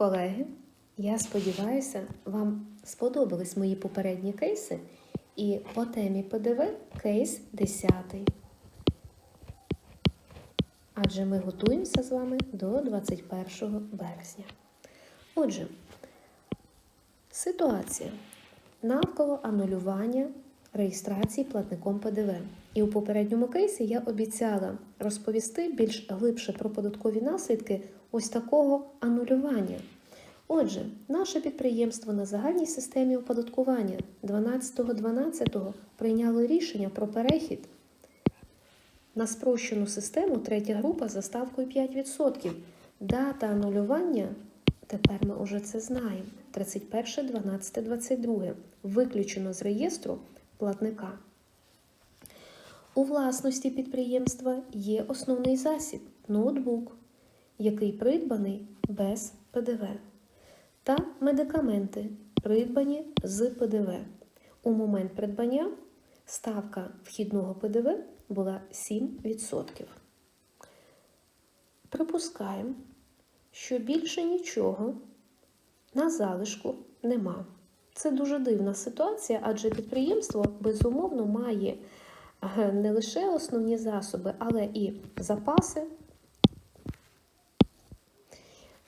Колеги, я сподіваюся, вам сподобались мої попередні кейси. І по темі ПДВ кейс 10. Адже ми готуємося з вами до 21 березня. Отже, ситуація навколо анулювання реєстрації платником ПДВ. І у попередньому кейсі я обіцяла розповісти більш глибше про податкові наслідки ось такого анулювання. Отже, наше підприємство на загальній системі оподаткування 12.12 прийняло рішення про перехід на спрощену систему третя група за ставкою 5%. Дата анулювання, тепер ми вже це знаємо, 31.12.22, виключено з реєстру платника. У власності підприємства є основний засіб ноутбук, який придбаний без ПДВ, та медикаменти, придбані з ПДВ. У момент придбання ставка вхідного ПДВ була 7%. Припускаємо, що більше нічого на залишку нема. Це дуже дивна ситуація, адже підприємство безумовно має е, не лише основні засоби, але і запаси.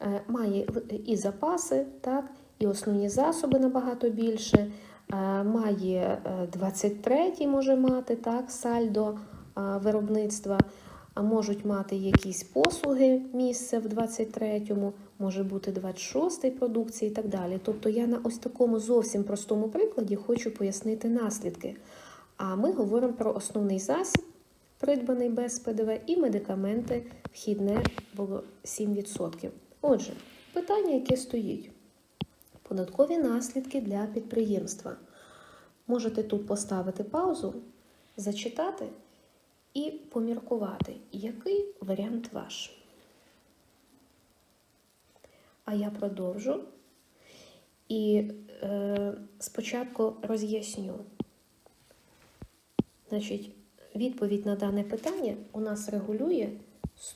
Е, Має і запаси, так, і основні засоби набагато більше. Е, Має 23-й може мати так, сальдо виробництва, а можуть мати якісь послуги місце в 23-му, може бути 26-й продукції і так далі. Тобто я на ось такому зовсім простому прикладі хочу пояснити наслідки. А ми говоримо про основний засіб, придбаний без ПДВ, і медикаменти вхідне було 7%. Отже, питання, яке стоїть: податкові наслідки для підприємства. Можете тут поставити паузу, зачитати і поміркувати, який варіант ваш. А я продовжу і е, спочатку роз'ясню. Значить, відповідь на дане питання у нас регулює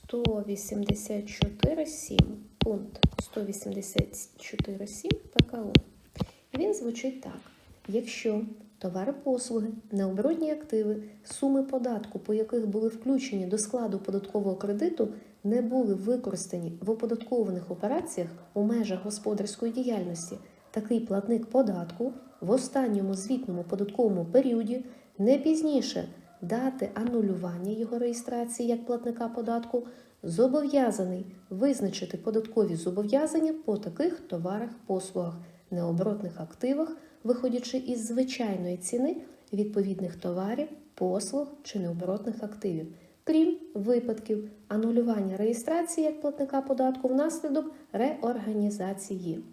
184.7, пункт 184.7 ПКУ. Він звучить так: якщо товари послуги, необоротні активи, суми податку, по яких були включені до складу податкового кредиту, не були використані в оподаткованих операціях у межах господарської діяльності, такий платник податку в останньому звітному податковому періоді не пізніше дати анулювання його реєстрації як платника податку зобов'язаний визначити податкові зобов'язання по таких товарах, послугах, необоротних активах, виходячи із звичайної ціни відповідних товарів, послуг чи необоротних активів, крім випадків анулювання реєстрації як платника податку внаслідок реорганізації.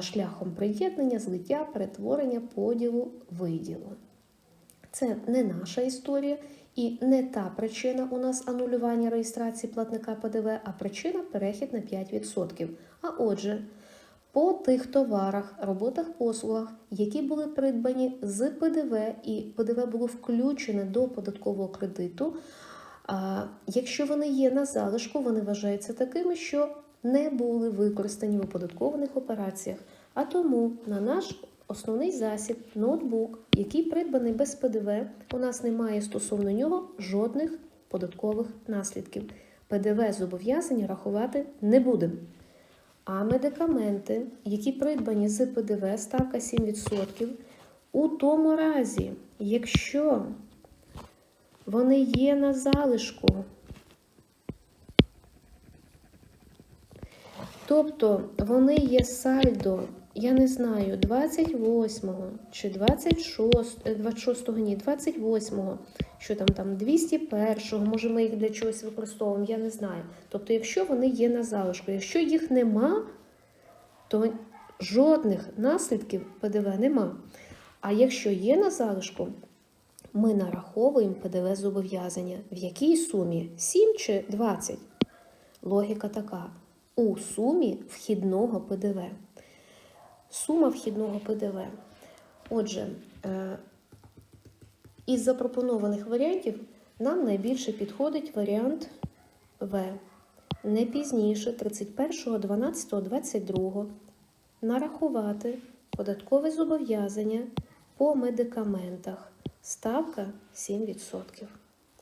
Шляхом приєднання, злиття, перетворення, поділу, виділу. Це не наша історія і не та причина у нас анулювання реєстрації платника ПДВ, а причина перехід на 5%. А отже, по тих товарах, роботах, послугах, які були придбані з ПДВ, і ПДВ було включене до податкового кредиту. Якщо вони є на залишку, вони вважаються такими, що не були використані в оподаткованих операціях. А тому на наш Основний засіб, ноутбук, який придбаний без ПДВ, у нас немає стосовно нього жодних податкових наслідків. ПДВ зобов'язані рахувати не будемо. А медикаменти, які придбані з ПДВ, ставка 7%, у тому разі, якщо вони є на залишку, тобто вони є сальдо я не знаю, 28-го чи 26, 26-го, ні, 28-го, що там там 201-го, може ми їх для чогось використовуємо, я не знаю. Тобто, якщо вони є на залишку, якщо їх нема, то жодних наслідків ПДВ нема. А якщо є на залишку, ми нараховуємо ПДВ зобов'язання. В якій сумі? 7 чи 20? Логіка така. У сумі вхідного ПДВ. Сума вхідного ПДВ. Отже, е, із запропонованих варіантів нам найбільше підходить варіант В. не пізніше 31.12.22 нарахувати податкове зобов'язання по медикаментах. Ставка 7%.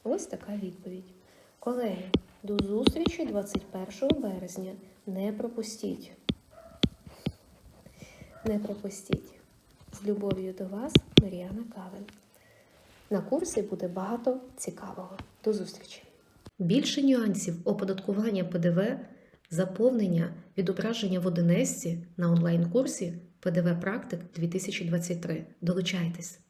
Ось така відповідь. Колеги, до зустрічі 21 березня. Не пропустіть. Не пропустіть. З любов'ю до вас, Мар'яна Кавен. На курсі буде багато цікавого. До зустрічі! Більше нюансів оподаткування ПДВ, заповнення, відображення в Одинесці на онлайн-курсі ПДВ Практик 2023. Долучайтесь!